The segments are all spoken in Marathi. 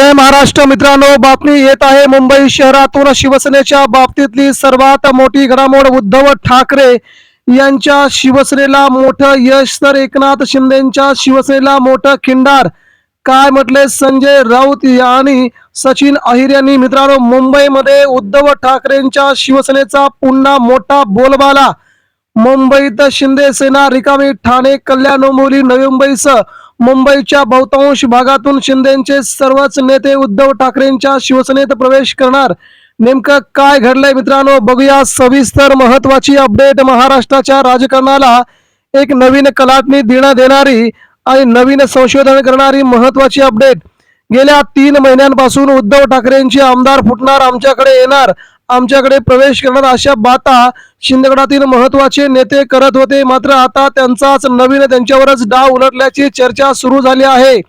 जय महाराष्ट्र मित्रांनो बातमी येत आहे मुंबई शहरातून. शिवसेनेच्या बाबतीतली सर्वात मोठी घडामोड उद्धव ठाकरे यांच्या शिवसेनेला मोठं यश. तर एकनाथ शिंदेच्या शिवसेनेला मोठं खिंडार. काय म्हटले संजय राऊत आणि सचिन अहिर यांनी? मित्रांनो मुंबईमध्ये उद्धव ठाकरेंच्या शिवसेनेचा पुन्हा मोठा बोलबाला. मुंबईत शिंदे सेना रिकामी ठाणे कल्याण डोंबिवली नवी मुंबईसह मुंबईच्या बहुतांश भागातून शिंदेचे सर्वच नेते उद्धव ठाकरेंच्या शिवसेनेत प्रवेश करणार. नेमकं काय घडलंय मित्रांनो? बघूया सविस्तर महत्वाची अपडेट. महाराष्ट्राच्या राजकारणाला एक नवीन कलाटणी देण्यात देणारी आणि नवीन संशोधन करणारी महत्वाची अपडेट. गेल्या तीन महिन्यांपासून उद्धव ठाकरेंची आमदार फुटणार आमच्याकडे येणार. आमच्याकडे प्रवेश करणार अशा बाता शिंदगडातील महत्त्वाचे नेते करत होते. मात्र आता त्यांचाच नवीन त्यांच्यावरच डाव उलटल्याची चर्चा सुरू झाली आहे.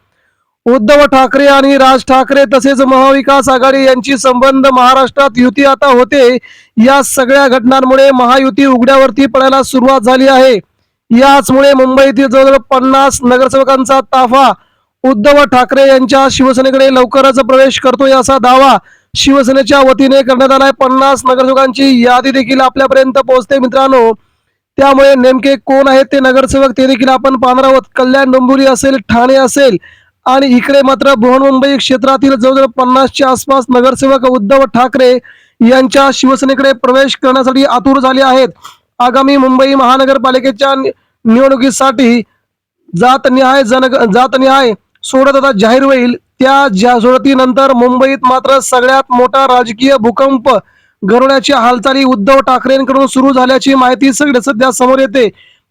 उद्धव ठाकरे आणि राज ठाकरे तसेच महाविकास आघाडी यांची संबंध महाराष्ट्रात युती आता होते. या सगळ्या घटनांमुळे महायुती उघड्यावरती पडायला सुरुवात झाली आहे. याचमुळे मुंबईतील जवळजवळ पन्नास नगरसेवकांचा ताफा उद्धव ठाकरे यांच्या शिवसेनेकडे लवकरच प्रवेश करतोय असा दावा शिवसेनेच्या वतीने करण्यात आलाय. पन्नास नगरसेवकांची यादी देखील आपल्यापर्यंत पोहोचते मित्रांनो. त्यामुळे नेमके कोण आहेत ते नगरसेवक ते देखील आपण पाहणार आहोत. कल्याण डोंबिवली असेल ठाणे असेल आणि इकडे मात्र बृहन्मुंबई क्षेत्रातील जवळजवळ पन्नासच्या आसपास नगरसेवक उद्धव ठाकरे यांच्या शिवसेनेकडे प्रवेश करण्यासाठी आतुर झाले आहेत. आगामी मुंबई महानगरपालिकेच्या निवडणुकीसाठी जातनिहाय जन जातनिहाय सोडत आता जाहीर होईल. त्या ज्या मुंबईत मात्र सगळ्यात मोठा राजकीय भूकंप घडवण्याची हालचाली उद्धव ठाकरेंकडून सुरू झाल्याची माहिती सगळे सध्या समोर येते.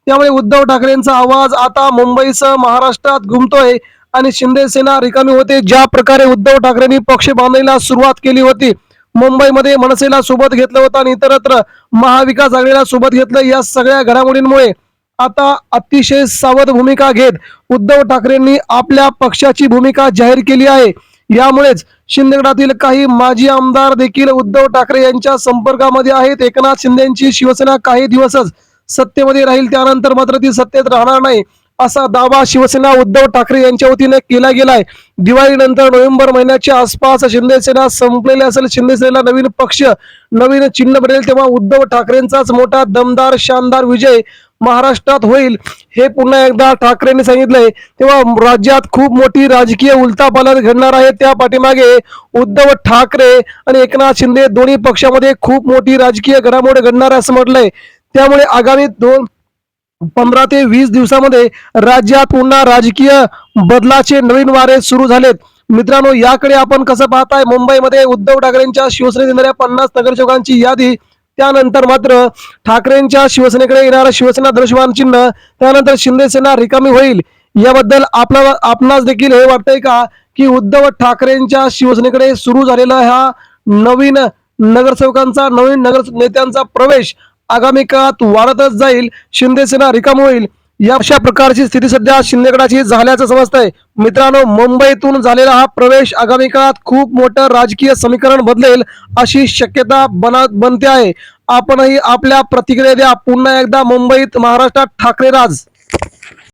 त्यामुळे उद्धव ठाकरेंचा आवाज आता मुंबईसह महाराष्ट्रात घुमतोय आणि शिंदे सेना रिकामी होते. ज्या प्रकारे उद्धव ठाकरेंनी पक्ष बांधायला सुरुवात केली होती मुंबईमध्ये मनसेला सोबत घेतलं होतं आणि इतरत्र महाविकास आघाडीला सोबत घेतलं या सगळ्या घडामोडींमुळे. आता अतिशय सावध भूमिका घेत उद्धव ठाकरेंनी आपल्या पक्षाची भूमिका जाहीर केली आहे. यामुळेच शिंदेगडातील काही माजी आमदार देखील उद्धव ठाकरे यांच्या संपर्कामध्ये आहेत. एकनाथ शिंदेची शिवसेना काही दिवसच सत्तेमध्ये राहील त्यानंतर मात्र ती सत्तेत राहणार नाही असा दावा शिवसेना उद्धव ठाकरे यांच्या वतीने केला गेलाय. दिवाळीनंतर नोव्हेंबर महिन्याच्या आसपास शिंदेसेना संपलेली असेल शिंदेसेनेला नवीन पक्ष नवीन चिन्ह बनेल तेव्हा उद्धव ठाकरेंचाच मोठा दमदार शानदार विजय महाराष्ट्रात होईल हे पुन्हा एकदा ठाकरेंनी सांगितलंय. तेव्हा राज्यात खूप मोठी राजकीय उलथापालट घडणार आहे त्या पाठीमागे उद्धव ठाकरे आणि एकनाथ शिंदे दोन्ही पक्षामध्ये खूप मोठी राजकीय घडामोड घडणार आहे असं म्हटलंय. त्यामुळे आगामी दोन पंधरा ते वीस दिवसामध्ये राज्यात पुन्हा राजकीय बदलाचे नवीन वारे सुरू झालेत. मित्रांनो याकडे आपण कसं पाहताय? मुंबईमध्ये उद्धव ठाकरेंच्या शिवसेनेत येणाऱ्या पन्नास नगरसेवकांची यादी त्यानंतर मात्र ठाकरेंच्या शिवसेनेकडे येणारा शिवसेना दृश्यमान चिन्ह त्यानंतर शिंदेसेना रिकामी होईल याबद्दल आपला आपणास देखील हे वाटतंय का की उद्धव ठाकरेंच्या शिवसेनेकडे सुरू झालेला हा नवीन नगरसेवकांचा नवीन नगर नेत्यांचा प्रवेश आगामी काळात वाढतच जाईल शिंदेसेना रिकाम होईल या अशा प्रकारची स्थिती सध्या शिंदेगडाची झाल्याचं समजतंय. मित्रांनो मुंबईतून झालेला हा प्रवेश आगामी काळात खूप मोठं राजकीय समीकरण बदलेल अशी शक्यता बना बनते आहे. आपणही आपल्या प्रतिक्रिया द्या. पुन्हा एकदा मुंबईत महाराष्ट्रात ठाकरे राज.